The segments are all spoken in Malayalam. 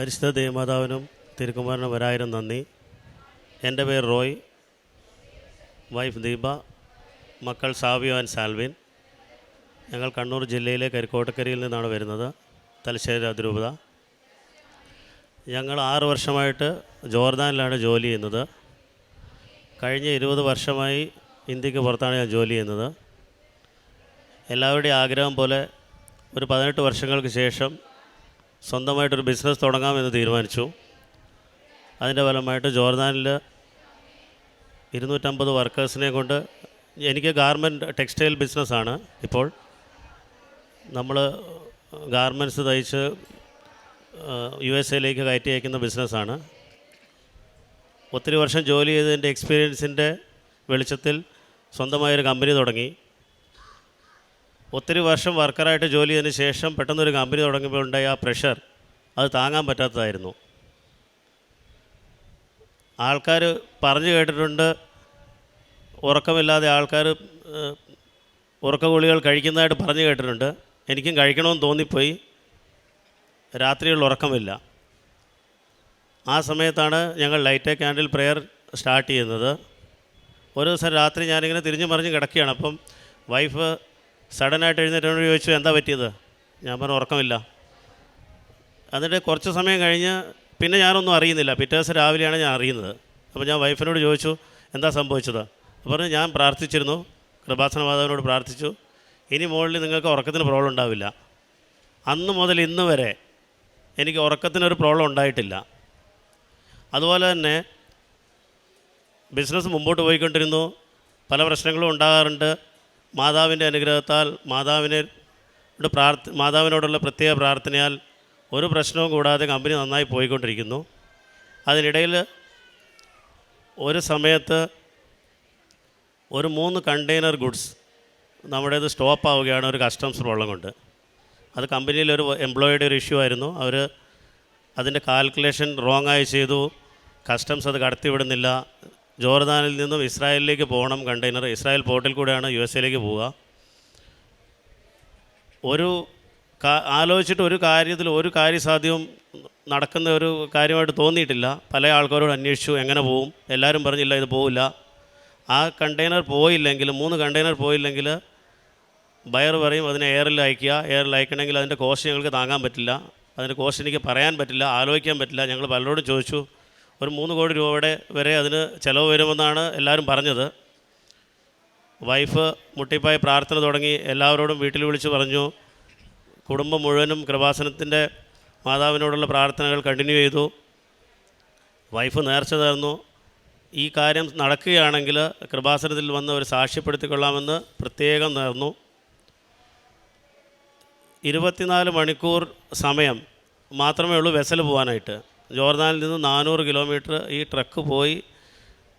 പരിശുദ്ധ ദേവമാതാവിനും തിരുക്കുമാരനും ഒരായിരം നന്ദി. എന്റെ പേര് റോയ്. വൈഫ് ദീപ. മക്കൾ സാവിയോ ആൻഡ് സാൽവിൻ. ഞങ്ങൾ കണ്ണൂർ ജില്ലയിലെ കരിക്കോട്ടക്കരയിൽ നിന്നാണ് വരുന്നത്. തലശ്ശേരി അതിരൂപത. ഞങ്ങൾ ആറ് വർഷമായിട്ട് ജോർദാനിലാണ് ജോലി ചെയ്യുന്നത്. കഴിഞ്ഞ ഇരുപത് വർഷമായി ഇന്ത്യയ്ക്ക് പുറത്താണ് ഞാൻ ജോലി ചെയ്യുന്നത്. എല്ലാവരുടെയും ആഗ്രഹം പോലെ ഒരു പതിനെട്ട് വർഷങ്ങൾക്ക് ശേഷം സ്വന്തമായിട്ടൊരു ബിസിനസ് തുടങ്ങാമെന്ന് തീരുമാനിച്ചു. അതിന്റെ ഫലമായിട്ട് ജോർദാനിൽ ഇരുന്നൂറ്റമ്പത് വർക്കേഴ്സിനെ കൊണ്ട് എനിക്ക് ഗാർമെന്റ് ടെക്സ്റ്റൈൽ ബിസിനസ്സാണ് ഇപ്പോൾ. നമ്മൾ ഗാർമെന്റ്സ് തയ്ച്ച് യു എസ് എയിലേക്ക് കയറ്റി അയക്കുന്ന ബിസിനസ്സാണ്. ഒത്തിരി വർഷം ജോലി ചെയ്തതിന്റെ എക്സ്പീരിയൻസിന്റെ വെളിച്ചത്തിൽ സ്വന്തമായൊരു കമ്പനി തുടങ്ങി. ഒത്തിരി വർഷം വർക്കറായിട്ട് ജോലി ചെയ്തതിന് ശേഷം പെട്ടെന്നൊരു കമ്പനി തുടങ്ങുമ്പോൾ ഉണ്ടായ ആ പ്രഷർ അത് താങ്ങാൻ പറ്റാത്തതായിരുന്നു. ആൾക്കാർ പറഞ്ഞു കേട്ടിട്ടുണ്ട് ഉറക്കമില്ലാതെ ആൾക്കാർ ഉറക്ക ഗുളികൾ കഴിക്കുന്നതായിട്ട് പറഞ്ഞു കേട്ടിട്ടുണ്ട്. എനിക്കും കഴിക്കണമെന്ന് തോന്നിപ്പോയി. രാത്രിയിൽ ഉറക്കമില്ല. ആ സമയത്താണ് ഞങ്ങൾ ലൈറ്റ് ക്യാൻഡിൽ പ്രെയർ സ്റ്റാർട്ട് ചെയ്യുന്നത്. ഒരു ദിവസം രാത്രി ഞാനിങ്ങനെ തിരിഞ്ഞു മറിഞ്ഞ് കിടക്കുകയാണ്. അപ്പം വൈഫ് സഡനായിട്ട് എഴുന്നേറ്റോട് ചോദിച്ചു എന്താ പറ്റിയത്? ഞാൻ പറഞ്ഞു ഉറക്കമില്ല. എന്നിട്ട് കുറച്ച് സമയം കഴിഞ്ഞ് പിന്നെ ഞാനൊന്നും അറിയുന്നില്ല. പിറ്റേ ദിവസം രാവിലെയാണ് ഞാൻ അറിയുന്നത്. അപ്പോൾ ഞാൻ വൈഫിനോട് ചോദിച്ചു എന്താ സംഭവിച്ചത്? പറഞ്ഞു ഞാൻ പ്രാർത്ഥിച്ചിരുന്നു. കൃപാസന മാതാവിനോട് പ്രാർത്ഥിച്ചു. ഇനി മുകളിൽ നിങ്ങൾക്ക് ഉറക്കത്തിന് പ്രോബ്ലം ഉണ്ടാവില്ല. അന്ന് മുതൽ ഇന്ന് വരെ എനിക്ക് ഉറക്കത്തിനൊരു പ്രോബ്ലം ഉണ്ടായിട്ടില്ല. അതുപോലെ തന്നെ ബിസിനസ് മുമ്പോട്ട് പോയിക്കൊണ്ടിരുന്നു. പല പ്രശ്നങ്ങളും ഉണ്ടാകാറുണ്ട്. മാതാവിന്റെ അനുഗ്രഹത്താൽ മാതാവിനെ പ്രാർത്ഥ മാതാവിനോടുള്ള പ്രത്യേക പ്രാർത്ഥനയാൽ ഒരു പ്രശ്നവും കൂടാതെ കമ്പനി നന്നായി പോയിക്കൊണ്ടിരിക്കുന്നു. അതിനിടയിൽ ഒരു സമയത്ത് ഒരു മൂന്ന് കണ്ടെയ്നർ ഗുഡ്സ് നമ്മുടേത് സ്റ്റോപ്പ് ആവുകയാണ് ഒരു കസ്റ്റംസ് പ്രോബ്ലം കൊണ്ട്. അത് കമ്പനിയിൽ ഒരു എംപ്ലോയിയുടെ ഒരു ഇഷ്യൂ ആയിരുന്നു. അവർ അതിന്റെ കാൽക്കുലേഷൻ റോങ് ആയി ചെയ്തു. കസ്റ്റംസ് അത് കടത്തിവിടുന്നില്ല. ജോർദാനിൽ നിന്നും ഇസ്രായേലിലേക്ക് പോകണം കണ്ടെയ്നർ. ഇസ്രായേൽ പോർട്ടിൽ കൂടെയാണ് യു എസ് എയിലേക്ക് പോവുക. ഒരു ആലോചിച്ചിട്ട് ഒരു കാര്യത്തിൽ ഒരു കാര്യസാധ്യവും നടക്കുന്ന ഒരു കാര്യമായിട്ട് തോന്നിയിട്ടില്ല. പല ആൾക്കാരോട് അന്വേഷിച്ചു എങ്ങനെ പോവും? എല്ലാവരും പറഞ്ഞില്ല ഇത് പോവില്ല. ആ കണ്ടെയ്നർ പോയില്ലെങ്കിൽ മൂന്ന് കണ്ടെയ്നർ പോയില്ലെങ്കിൽ ബയർ പറയും അതിനെ എയറിൽ അയക്കുക എയറിൽ അയക്കണമെങ്കിൽ അതിന്റെ കോസ്റ്റ് ഞങ്ങൾക്ക് താങ്ങാൻ പറ്റില്ല. അതിന്റെ കോസ്റ്റ് എനിക്ക് പറയാൻ പറ്റില്ല ആലോചിക്കാൻ പറ്റില്ല. ഞങ്ങൾ പലരോടും ചോദിച്ചു ഒരു മൂന്ന് കോടി രൂപയുടെ വരെ അതിന് ചിലവ് വരുമെന്നാണ് എല്ലാവരും പറഞ്ഞത്. വൈഫ് മുട്ടിപ്പായി പ്രാർത്ഥന തുടങ്ങി എല്ലാവരോടും വീട്ടിൽ വിളിച്ച് പറഞ്ഞു. കുടുംബം മുഴുവനും കൃപാസനത്തിന്റെ മാതാവിനോടുള്ള പ്രാർത്ഥനകൾ കണ്ടിന്യൂ ചെയ്തു. വൈഫ് നേർച്ച തന്നു ഈ കാര്യം നടക്കുകയാണെങ്കിൽ കൃപാസനത്തിൽ വന്ന് ഒരു സാക്ഷ്യപ്പെടുത്തിക്കൊള്ളാമെന്ന് പ്രത്യേകം നേർന്നു. ഇരുപത്തിനാല് മണിക്കൂർ സമയം മാത്രമേ ഉള്ളൂ വെസൽ പോകാനായിട്ട് ജോർദാനിൽ നിന്ന് നാനൂറ് കിലോമീറ്റർ ഈ ട്രക്ക് പോയി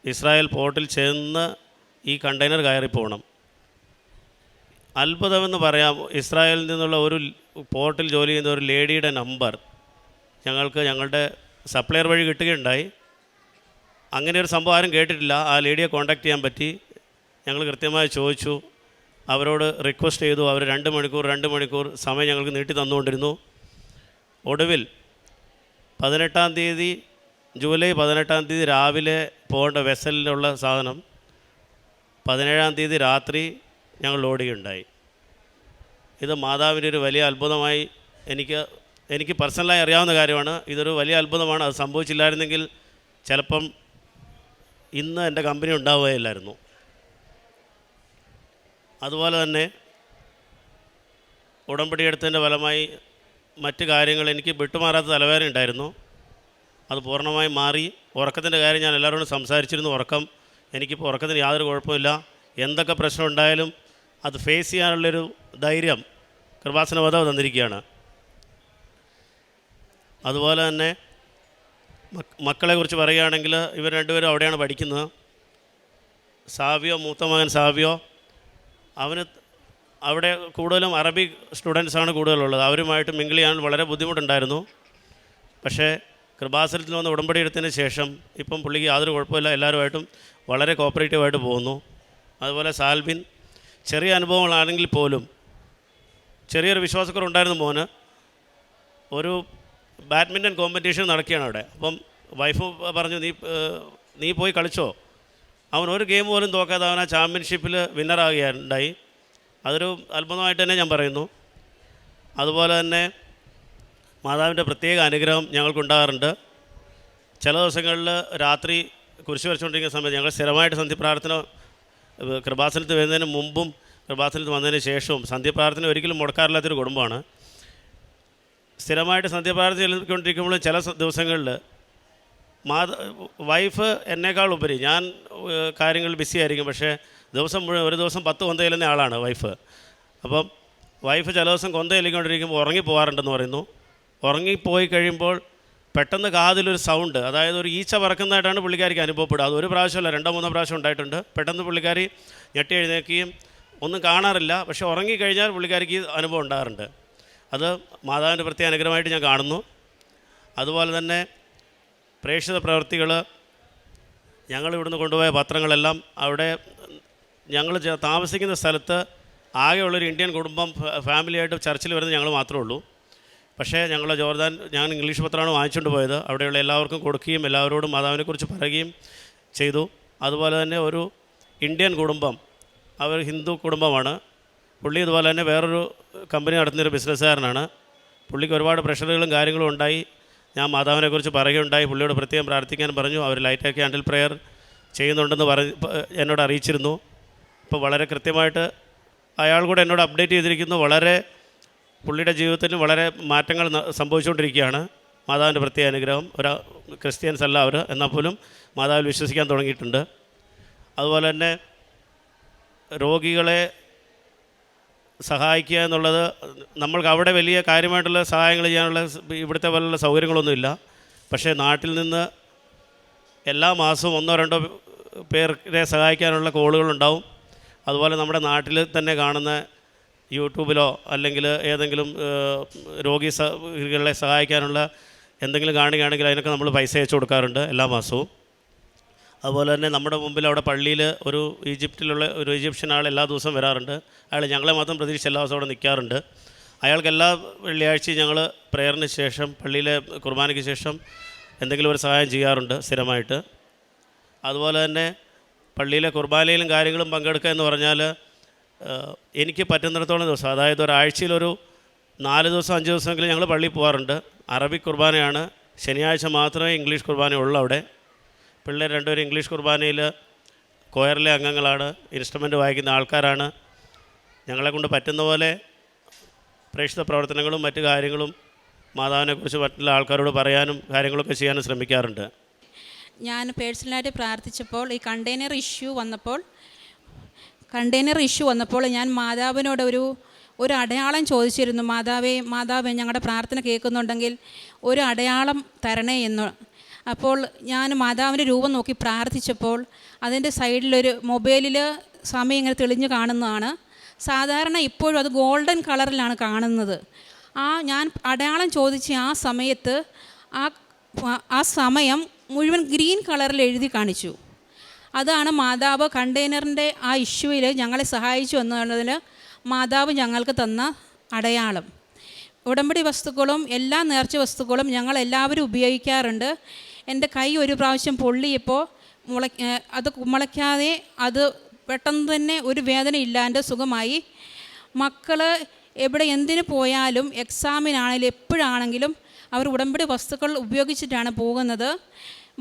ഇസ്രായേൽ പോർട്ടിൽ ചെന്ന് ഈ കണ്ടെയ്നർ കയറി പോകണം. അത്ഭുതമെന്ന് പറയാം. ഇസ്രായേലിൽ നിന്നുള്ള ഒരു പോർട്ടിൽ ജോലി ചെയ്യുന്ന ഒരു ലേഡിയുടെ നമ്പർ ഞങ്ങൾക്ക് ഞങ്ങളുടെ സപ്ലയർ വഴി കിട്ടുകയുണ്ടായി. അങ്ങനെ ഒരു സംഭവം ആരും കേട്ടിട്ടില്ല. ആ ലേഡിയെ കോൺടാക്ട് ചെയ്യാൻ പറ്റി. ഞങ്ങൾ കൃത്യമായി ചോദിച്ചു. അവരോട് റിക്വസ്റ്റ് ചെയ്തു. അവർ രണ്ട് മണിക്കൂർ രണ്ട് മണിക്കൂർ സമയം ഞങ്ങൾക്ക് നീട്ടി തന്നുകൊണ്ടിരുന്നു. ഒടുവിൽ പതിനെട്ടാം തീയതി ജൂലൈ പതിനെട്ടാം തീയതി രാവിലെ പോകേണ്ട വെസലിനുള്ള സാധനം പതിനേഴാം തീയതി രാത്രി ഞങ്ങൾ ലോഡുകയുണ്ടായി ഇത് മാതാവിന്റെ ഒരു വലിയ അത്ഭുതമായി എനിക്ക് എനിക്ക് പേഴ്സണലായി അറിയാവുന്ന കാര്യമാണ്. ഇതൊരു വലിയ അത്ഭുതമാണ്. അത് സംഭവിച്ചില്ലായിരുന്നെങ്കിൽ ചിലപ്പം ഇന്ന് എന്റെ കമ്പനി ഉണ്ടാവുകയില്ലായിരുന്നു. അതുപോലെ തന്നെ ഉടമ്പടിയെടുത്തതിന്റെ ഫലമായി മറ്റ് കാര്യങ്ങൾ എനിക്ക് വിട്ടുമാറാത്ത തലവേദന ഉണ്ടായിരുന്നു. അത് പൂർണമായി മാറി. ഉറക്കത്തിന്റെ കാര്യം ഞാൻ എല്ലാവരോടും സംസാരിച്ചിരുന്നു. ഉറക്കം എനിക്കിപ്പോൾ ഉറക്കത്തിന് യാതൊരു കുഴപ്പമില്ല എന്തൊക്കെ പ്രശ്നം ഉണ്ടായാലും അത് ഫേസ് ചെയ്യാനുള്ളൊരു ധൈര്യം കൃപാസന വധവ് തന്നിരിക്കുകയാണ്. അതുപോലെ തന്നെ മക്ക- മക്കളെക്കുറിച്ച് പറയുകയാണെങ്കിൽ ഇവർ രണ്ടുപേരും അവിടെയാണ് പഠിക്കുന്നത്. സാവ്യോ മൂത്ത മകൻ സാവിയോ അവന് അവിടെ കൂടുതലും അറബി സ്റ്റുഡൻസാണ് കൂടുതലുള്ളത്. അവരുമായിട്ട് മിങ്കിൾ ചെയ്യാൻ വളരെ ബുദ്ധിമുട്ടുണ്ടായിരുന്നു. പക്ഷേ കൃപാസനത്തിൽ വന്ന് ഉടമ്പടി എടുത്തതിന് ശേഷം ഇപ്പം പുള്ളിക്ക് യാതൊരു കുഴപ്പമില്ല. എല്ലാവരുമായിട്ടും വളരെ കോപ്പറേറ്റീവായിട്ട് പോകുന്നു. അതുപോലെ സാൽബിൻ ചെറിയ അനുഭവങ്ങളാണെങ്കിൽ പോലും ചെറിയൊരു വിശ്വാസക്കുറവുണ്ടായിരുന്നു മോന്. ഒരു ബാഡ്മിന്റൺ കോമ്പറ്റീഷൻ നടക്കുകയാണ് അവിടെ. അപ്പം വൈഫ് പറഞ്ഞു നീ നീ പോയി കളിച്ചോ? അവൻ ഒരു ഗെയിം പോലും തോക്കാതെ അവൻ ആ ചാമ്പ്യൻഷിപ്പിൽ വിന്നറാകുകയുണ്ടായി അതൊരു അത്ഭുതമായിട്ട് തന്നെ ഞാൻ പറയുന്നു. അതുപോലെ തന്നെ മാതാവിന്റെ പ്രത്യേക അനുഗ്രഹം ഞങ്ങൾക്കുണ്ടാകാറുണ്ട്. ചില ദിവസങ്ങളിൽ രാത്രി കുരിശ് വരച്ചുകൊണ്ടിരിക്കുന്ന സമയത്ത് ഞങ്ങൾ സ്ഥിരമായിട്ട് സന്ധ്യപ്രാർത്ഥന കൃപാസനത്തിൽ വരുന്നതിന് മുമ്പും കൃപാസനത്തിൽ വന്നതിന് ശേഷവും സന്ധ്യപ്രാർത്ഥന ഒരിക്കലും മുടക്കാറില്ലാത്തൊരു കുടുംബമാണ്. സ്ഥിരമായിട്ട് സന്ധ്യപ്രാർത്ഥന ചെല്ലിക്കൊണ്ടിരിക്കുമ്പോൾ ചില ദിവസങ്ങളിൽ മാത വൈഫ് എന്നേക്കാൾ ഉപരി ഞാൻ കാര്യങ്ങൾ ബിസി ആയിരിക്കും. പക്ഷേ ദിവസം മുഴുവൻ ഒരു ദിവസം പത്ത് കൊന്ത ചെല്ലുന്ന ആളാണ് വൈഫ് അപ്പം വൈഫ് ചില ദിവസം കൊന്ത ചെല്ലിക്കൊണ്ടിരിക്കുമ്പോൾ ഉറങ്ങിപ്പോകാറുണ്ടെന്ന് പറയുന്നു. ഉറങ്ങിപ്പോയി കഴിയുമ്പോൾ പെട്ടെന്ന് കാതിലൊരു സൗണ്ട് അതായത് ഒരു ഈച്ച പറക്കുന്നതായിട്ടാണ് പുള്ളിക്കാരിക്ക് അനുഭവപ്പെടുക. അത് ഒരു പ്രാവശ്യമല്ല രണ്ടോ മൂന്നോ പ്രാവശ്യം ഉണ്ടായിട്ടുണ്ട്. പെട്ടെന്ന് പുള്ളിക്കാരി ഞെട്ടി എഴുന്നേക്കുകയും ഒന്നും കാണാറില്ല. പക്ഷേ ഉറങ്ങിക്കഴിഞ്ഞാൽ പുള്ളിക്കാരിക്ക് അനുഭവം ഉണ്ടാകാറുണ്ട്. അത് മാതാവിന്റെ പ്രത്യേക അനുഗ്രഹമായിട്ട് ഞാൻ കാണുന്നു. അതുപോലെ തന്നെ പ്രേക്ഷിത പ്രവൃത്തികൾ ഞങ്ങൾ ഇവിടുന്ന് കൊണ്ടുപോയ പത്രങ്ങളെല്ലാം അവിടെ ഞങ്ങൾ താമസിക്കുന്ന സ്ഥലത്ത് ആകെയുള്ളൊരു ഇന്ത്യൻ കുടുംബം ഫാമിലിയായിട്ട് ചർച്ചിൽ വരുന്നത് ഞങ്ങൾ മാത്രമേ ഉള്ളൂ. പക്ഷേ ഞങ്ങൾ ജോർദാൻ ഞാൻ ഇംഗ്ലീഷ് പത്രമാണ് വാങ്ങിച്ചുകൊണ്ട് പോയത്. അവിടെയുള്ള എല്ലാവർക്കും കൊടുക്കുകയും എല്ലാവരോടും മാതാവിനെക്കുറിച്ച് പറയുകയും ചെയ്തു. അതുപോലെ തന്നെ ഒരു ഇന്ത്യൻ കുടുംബം അവർ ഹിന്ദു കുടുംബമാണ്. പുള്ളി ഇതുപോലെ തന്നെ വേറൊരു കമ്പനി നടത്തുന്നൊരു ബിസിനസ്സുകാരനാണ്. പുള്ളിക്ക് ഒരുപാട് പ്രഷറുകളും കാര്യങ്ങളും ഉണ്ടായി. ഞാൻ മാതാവിനെക്കുറിച്ച് പറയുകയുണ്ടായി. പുള്ളിയോട് പ്രത്യേകം പ്രാർത്ഥിക്കാൻ പറഞ്ഞു. അവർ ലൈറ്റ് ആക്കി ആൻഡിൽ പ്രെയർ ചെയ്യുന്നുണ്ടെന്ന് പറഞ്ഞ് എന്നോട് അറിയിച്ചിരുന്നു. ഇപ്പോൾ വളരെ കൃത്യമായിട്ട് അയാൾ കൂടെ എന്നോട് അപ്ഡേറ്റ് ചെയ്തിരിക്കുന്നു. വളരെ പുള്ളിയുടെ ജീവിതത്തിൽ വളരെ മാറ്റങ്ങൾ സംഭവിച്ചുകൊണ്ടിരിക്കുകയാണ്. മാതാവിന്റെ പ്രത്യേക അനുഗ്രഹം. ഒരു ക്രിസ്ത്യൻസ് അല്ല അവർ എന്നാൽ പോലും മാതാവിൽ വിശ്വസിക്കാൻ തുടങ്ങിയിട്ടുണ്ട്. അതുപോലെ തന്നെ രോഗികളെ സഹായിക്കുക എന്നുള്ളത് നമ്മൾക്ക് അവിടെ വലിയ കാര്യമായിട്ടുള്ള സഹായങ്ങൾ ചെയ്യാനുള്ള ഇവിടുത്തെ പോലുള്ള സൗകര്യങ്ങളൊന്നുമില്ല. പക്ഷേ നാട്ടിൽ നിന്ന് എല്ലാ മാസവും ഒന്നോ രണ്ടോ പേരെ സഹായിക്കാനുള്ള കോളുകളുണ്ടാവും. അതുപോലെ നമ്മുടെ നാട്ടിൽ തന്നെ കാണുന്ന യൂട്യൂബിലോ അല്ലെങ്കിൽ ഏതെങ്കിലും രോഗി സഹകളെ സഹായിക്കാനുള്ള എന്തെങ്കിലും കാണുകയാണെങ്കിൽ അതിനൊക്കെ നമ്മൾ പൈസ അയച്ചു കൊടുക്കാറുണ്ട് എല്ലാ മാസവും. അതുപോലെ തന്നെ നമ്മുടെ മുമ്പിൽ അവിടെ പള്ളിയിൽ ഒരു ഈജിപ്തിലുള്ള ഒരു ഈജിപ്ഷ്യൻ ആൾ എല്ലാ ദിവസവും വരാറുണ്ട്. അയാൾ ഞങ്ങളെ മാത്രം പ്രതീക്ഷിച്ച് എല്ലാ ദിവസവും അവിടെ നിൽക്കാറുണ്ട്. അയാൾക്ക് എല്ലാ വെള്ളിയാഴ്ചയും ഞങ്ങൾ പ്രേയറിന് ശേഷം പള്ളിയിലെ കുർബാനയ്ക്ക് ശേഷം എന്തെങ്കിലും ഒരു സഹായം ചെയ്യാറുണ്ട് സ്ഥിരമായിട്ട്. അതുപോലെ തന്നെ പള്ളിയിലെ കുർബാനയിലും കാര്യങ്ങളും പങ്കെടുക്കുക എന്ന് പറഞ്ഞാൽ എനിക്ക് പറ്റുന്നിടത്തോളം ദിവസം അതായത് ഒരാഴ്ചയിലൊരു നാല് ദിവസം അഞ്ച് ദിവസമെങ്കിലും ഞങ്ങൾ പള്ളിയിൽ പോകാറുണ്ട്. അറബിക് കുർബാനയാണ്. ശനിയാഴ്ച മാത്രമേ ഇംഗ്ലീഷ് കുർബാന ഉള്ളൂ അവിടെ. പിള്ളേർ രണ്ടുപേരും ഇംഗ്ലീഷ് കുർബാനയിൽ കൊയറിലെ അംഗങ്ങളാണ്. ഇൻസ്ട്രുമെന്റ് വായിക്കുന്ന ആൾക്കാരാണ്. ഞങ്ങളെക്കൊണ്ട് പറ്റുന്ന പോലെ പ്രേക്ഷിത പ്രവർത്തനങ്ങളും മറ്റു കാര്യങ്ങളും മാതാവിനെക്കുറിച്ച് മറ്റുള്ള ആൾക്കാരോട് പറയാനും കാര്യങ്ങളൊക്കെ ചെയ്യാനും ശ്രമിക്കാറുണ്ട്. ഞാൻ പേഴ്സണലായിട്ട് പ്രാർത്ഥിച്ചപ്പോൾ ഈ കണ്ടെയ്നർ ഇഷ്യൂ വന്നപ്പോൾ കണ്ടെയ്നർ ഇഷ്യൂ വന്നപ്പോൾ ഞാൻ മാതാവിനോട് ഒരു ഒരു അടയാളം ചോദിച്ചിരുന്നു. മാതാവേ മാതാവേ ഞങ്ങളുടെ പ്രാർത്ഥന കേൾക്കുന്നുണ്ടെങ്കിൽ ഒരു അടയാളം തരണേ എന്ന്. അപ്പോൾ ഞാൻ മാതാവിന്റെ രൂപം നോക്കി പ്രാർത്ഥിച്ചപ്പോൾ അതിന്റെ സൈഡിലൊരു മൊബൈലിൽ സമയം ഇങ്ങനെ തെളിഞ്ഞു കാണുന്നതാണ്. സാധാരണ ഇപ്പോഴും അത് ഗോൾഡൻ കളറിലാണ് കാണുന്നത്. ആ ഞാൻ അടയാളം ചോദിച്ച ആ സമയത്ത് ആ ആ സമയം മുഴുവൻ ഗ്രീൻ കളറിൽ എഴുതി കാണിച്ചു. അതാണ് മാതാവ് കണ്ടെയ്നറിന്റെ ആ ഇഷ്യൂവിൽ ഞങ്ങളെ സഹായിച്ചു എന്നുള്ളതിൽ മാതാവ് ഞങ്ങൾക്ക് തന്ന അടയാളം. ഉടമ്പടി വസ്തുക്കളും എല്ലാ നേർച്ച വസ്തുക്കളും ഞങ്ങൾ എല്ലാവരും ഉപയോഗിക്കാറുണ്ട്. എന്റെ കൈ ഒരു പ്രാവശ്യം പൊള്ളിയപ്പോൾ മുള അത് മുളയ്ക്കാതെ അത് പെട്ടെന്ന് തന്നെ ഒരു വേദന ഇല്ലാണ്ട് സുഖമായി. മക്കൾ എവിടെ എന്തിന് പോയാലും എക്സാമിനാണെങ്കിലും എപ്പോഴാണെങ്കിലും അവർ ഉടമ്പടി വസ്തുക്കൾ ഉപയോഗിച്ചിട്ടാണ് പോകുന്നത്.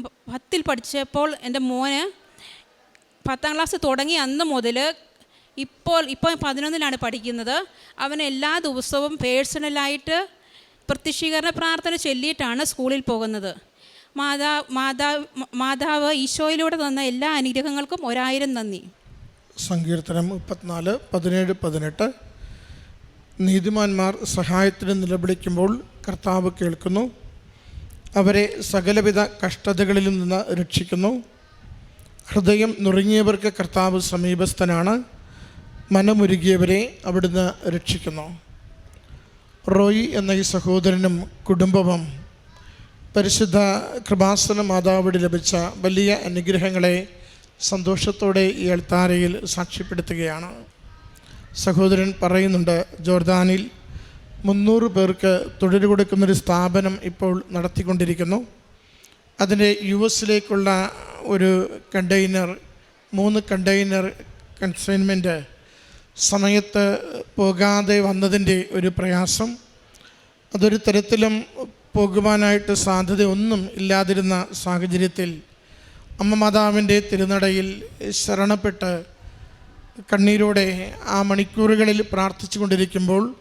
പത്തിൽ പഠിച്ചപ്പോൾ എന്റെ മോന് പത്താം ക്ലാസ് തുടങ്ങി അന്ന് മുതൽ ഇപ്പോൾ ഇപ്പോൾ പതിനൊന്നിലാണ് പഠിക്കുന്നത്. അവൻ എല്ലാ ദിവസവും പേഴ്സണലായിട്ട് പ്രത്യക്ഷീകരണ പ്രാർത്ഥന ചൊല്ലിയിട്ടാണ് സ്കൂളിൽ പോകുന്നത്. മാതാ മാതാവ് മാതാവ് ഈശോയിലൂടെ തന്ന എല്ലാ അനുഗ്രഹങ്ങൾക്കും ഒരായിരം നന്ദി. സങ്കീർത്തനം മുപ്പത്തിനാല് പതിനേഴ് പതിനെട്ട്. നീതിമാന്മാർ സഹായത്തിന് നിലവിളിക്കുമ്പോൾ കർത്താവ് കേൾക്കുന്നു. അവരെ സകലവിധ കഷ്ടതകളിൽ നിന്ന് രക്ഷിക്കുന്നു. ഹൃദയം നുറുങ്ങിയവർക്ക് കർത്താവ് സമീപസ്ഥനാണ്. മനമുരുകിയവരെ അവിടുന്ന് രക്ഷിക്കുന്നു. റോയി എന്ന ഈ സഹോദരനും കുടുംബവും പരിശുദ്ധ കൃപാസന മാതാവിടെ ലഭിച്ച വലിയ അനുഗ്രഹങ്ങളെ സന്തോഷത്തോടെ ഈ അൾത്താരയിൽ സാക്ഷ്യപ്പെടുത്തുകയാണ്. സഹോദരൻ പറയുന്നുണ്ട് ജോർദാനിൽ മുന്നൂറ് പേർക്ക് തൊഴിൽ കൊടുക്കുന്നൊരു സ്ഥാപനം ഇപ്പോൾ നടത്തിക്കൊണ്ടിരിക്കുന്നു. അതിന്റെ യു എസിലേക്കുള്ള ഒരു കണ്ടെയ്നർ മൂന്ന് കണ്ടെയ്നർ കൺസൈൻമെന്റ് സമയത്ത് പോകാതെ വന്നതിന്റെ ഒരു പ്രയാസം. അതൊരു തരത്തിലും പോകുവാനായിട്ട് സാധ്യത ഒന്നും ഇല്ലാതിരുന്ന സാഹചര്യത്തിൽ അമ്മ മാതാവിന്റെ തിരുനടയിൽ ശരണപ്പെട്ട് കണ്ണീരോടെ ആ മണിക്കൂറുകളിൽ പ്രാർത്ഥിച്ചു കൊണ്ടിരിക്കുമ്പോൾ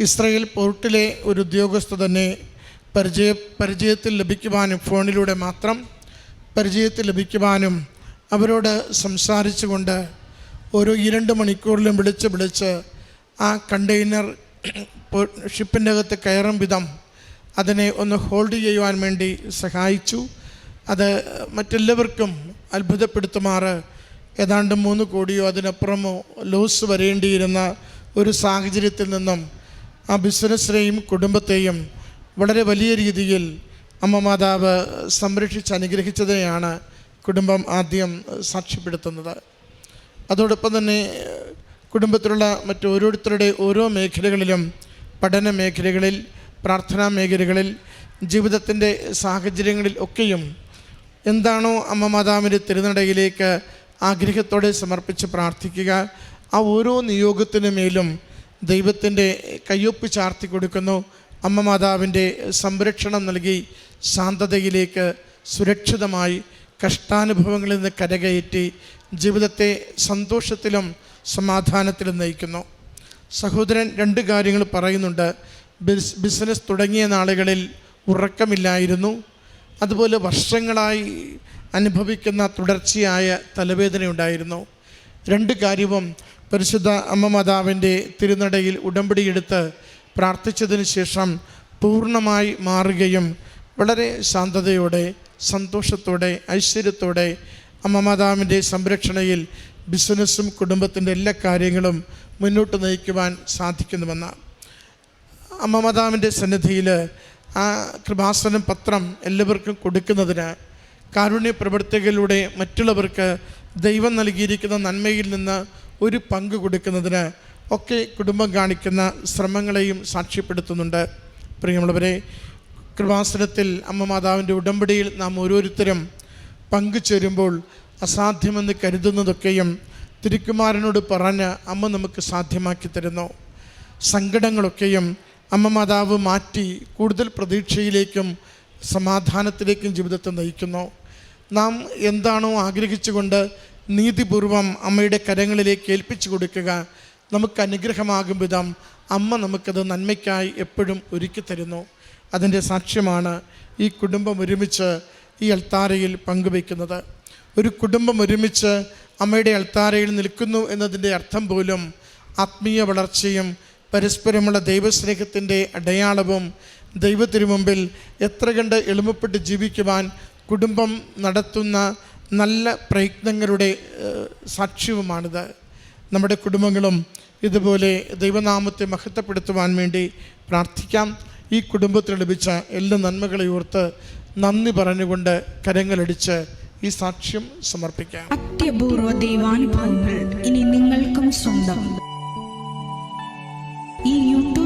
ഇസ്രയേൽ പോർട്ടിലെ ഒരു ഉദ്യോഗസ്ഥ തന്നെ പരിചയ പരിചയത്തിൽ ലഭിക്കുവാനും ഫോണിലൂടെ മാത്രം പരിചയത്തിൽ ലഭിക്കുവാനും അവരോട് സംസാരിച്ചുകൊണ്ട് ഓരോ ഈ രണ്ട് മണിക്കൂറിലും വിളിച്ച് വിളിച്ച് ആ കണ്ടെയ്നർ ഷിപ്പിന്റെ അകത്ത് കയറും വിധം അതിനെ ഒന്ന് ഹോൾഡ് ചെയ്യുവാൻ വേണ്ടി സഹായിച്ചു. അത് മറ്റെല്ലാവർക്കും അത്ഭുതപ്പെടുത്തുമാറ്. ഏതാണ്ട് മൂന്ന് കോടിയോ അതിനപ്പുറമോ ലോസ് വരേണ്ടിയിരുന്ന ഒരു സാഹചര്യത്തിൽ നിന്നും ആ ബിസിനസ്സിനെയും കുടുംബത്തെയും വളരെ വലിയ രീതിയിൽ അമ്മ മാതാവ് സംരക്ഷിച്ച് അനുഗ്രഹിച്ചതിനെയാണ് കുടുംബം ആദ്യം സാക്ഷ്യപ്പെടുത്തുന്നത്. അതോടൊപ്പം തന്നെ കുടുംബത്തിലുള്ള മറ്റോരോരുത്തരുടെ ഓരോ മേഖലകളിലും പഠന മേഖലകളിൽ പ്രാർത്ഥനാ മേഖലകളിൽ ജീവിതത്തിന്റെ സാഹചര്യങ്ങളിൽ ഒക്കെയും എന്താണോ അമ്മ മാതാവിന്റെ തിരുനടയിലേക്ക് ആഗ്രഹത്തോടെ സമർപ്പിച്ച് പ്രാർത്ഥിക്കുക ആ ഓരോ നിയോഗത്തിനു മേലും ദൈവത്തിന്റെ കയ്യൊപ്പ് ചാർത്തി കൊടുക്കുന്നു. അമ്മ മാതാവിന്റെ സംരക്ഷണം നൽകി ശാന്തതയിലേക്ക് സുരക്ഷിതമായി കഷ്ടാനുഭവങ്ങളിൽ നിന്ന് കരകയറ്റി ജീവിതത്തെ സന്തോഷത്തിലും സമാധാനത്തിലും നയിക്കുന്നു. സഹോദരൻ രണ്ട് കാര്യങ്ങൾ പറയുന്നുണ്ട്. ബിസ് ബിസിനസ് തുടങ്ങിയ നാളുകളിൽ ഉറക്കമില്ലായിരുന്നു. അതുപോലെ വർഷങ്ങളായി അനുഭവിക്കുന്ന തുടർച്ചയായ തലവേദനയുണ്ടായിരുന്നു. രണ്ട് കാര്യവും പരിശുദ്ധ അമ്മ മാതാവിന്റെ തിരുനടയിൽ ഉടമ്പടിയെടുത്ത് പ്രാർത്ഥിച്ചതിന് ശേഷം പൂർണമായി മാറുകയും വളരെ ശാന്തതയോടെ സന്തോഷത്തോടെ ഐശ്വര്യത്തോടെ അമ്മ മാതാവിന്റെ സംരക്ഷണയിൽ ബിസിനസ്സും കുടുംബത്തിന്റെ എല്ലാ കാര്യങ്ങളും മുന്നോട്ട് നയിക്കുവാൻ സാധിക്കുന്നുവെന്ന്. അമ്മ മാതാവിന്റെ സന്നിധിയിൽ ആ കൃപാസനം പത്രം എല്ലാവർക്കും കൊടുക്കുന്നതിന് കാരുണ്യ പ്രവർത്തകരിലൂടെ മറ്റുള്ളവർക്ക് ദൈവം നൽകിയിരിക്കുന്ന നന്മയിൽ നിന്ന് ഒരു പങ്ക് കൊടുക്കുന്നതിന് ഒക്കെ കുടുംബം കാണിക്കുന്ന ശ്രമങ്ങളെയും സാക്ഷ്യപ്പെടുത്തുന്നുണ്ട്. പ്രിയമുള്ളവരെ കൃപാസനത്തിൽ അമ്മ മാതാവിന്റെ ഉടമ്പടിയിൽ നാം ഓരോരുത്തരും പങ്കുചേരുമ്പോൾ അസാധ്യമെന്ന് കരുതുന്നതൊക്കെയും തിരുക്കുമാരനോട് പറഞ്ഞ് അമ്മ നമുക്ക് സാധ്യമാക്കി തരുന്നു. സങ്കടങ്ങളൊക്കെയും അമ്മ മാതാവ് മാറ്റി കൂടുതൽ പ്രതീക്ഷയിലേക്കും സമാധാനത്തിലേക്കും ജീവിതത്തെ നയിക്കുന്നു. നാം എന്താണോ ആഗ്രഹിച്ചുകൊണ്ട് നീതിപൂർവം അമ്മയുടെ കരങ്ങളിലേക്ക് ഏൽപ്പിച്ചു കൊടുക്കുക. നമുക്ക് അനുഗ്രഹമാകും വിധം അമ്മ നമുക്കത് നന്മയ്ക്കായി എപ്പോഴും ഒരുക്കി തരുന്നു. അതിന്റെ സാക്ഷ്യമാണ് ഈ കുടുംബം ഒരുമിച്ച് ഈ അൾത്താരയിൽ പങ്കുവയ്ക്കുന്നത്. ഒരു കുടുംബം ഒരുമിച്ച് അമ്മയുടെ അൾത്താരയിൽ നിൽക്കുന്നു എന്നതിന്റെ അർത്ഥം പോലും ആത്മീയ വളർച്ചയും പരസ്പരമുള്ള ദൈവസ്നേഹത്തിന്റെ അടയാളവും ദൈവത്തിനു മുമ്പിൽ എത്ര കണ്ട് എളുപ്പപ്പെട്ട് ജീവിക്കുവാൻ കുടുംബം നടത്തുന്ന നല്ല പ്രയത്നങ്ങളുടെ സാക്ഷ്യവുമാണിത്. നമ്മുടെ കുടുംബങ്ങളും ഇതുപോലെ ദൈവനാമത്തെ മഹത്വപ്പെടുത്തുവാൻ വേണ്ടി പ്രാർത്ഥിക്കാം. ഈ കുടുംബത്തിൽ ലഭിച്ച എല്ലാ നന്മകളെ ഓർത്ത് നന്ദി പറഞ്ഞുകൊണ്ട് കരങ്ങളടിച്ച് ഈ സാക്ഷ്യം സമർപ്പിക്കാം. അത്യപൂർവ ദൈവാനുഭവങ്ങൾ ഇനി നിങ്ങൾക്കും സ്വന്തം.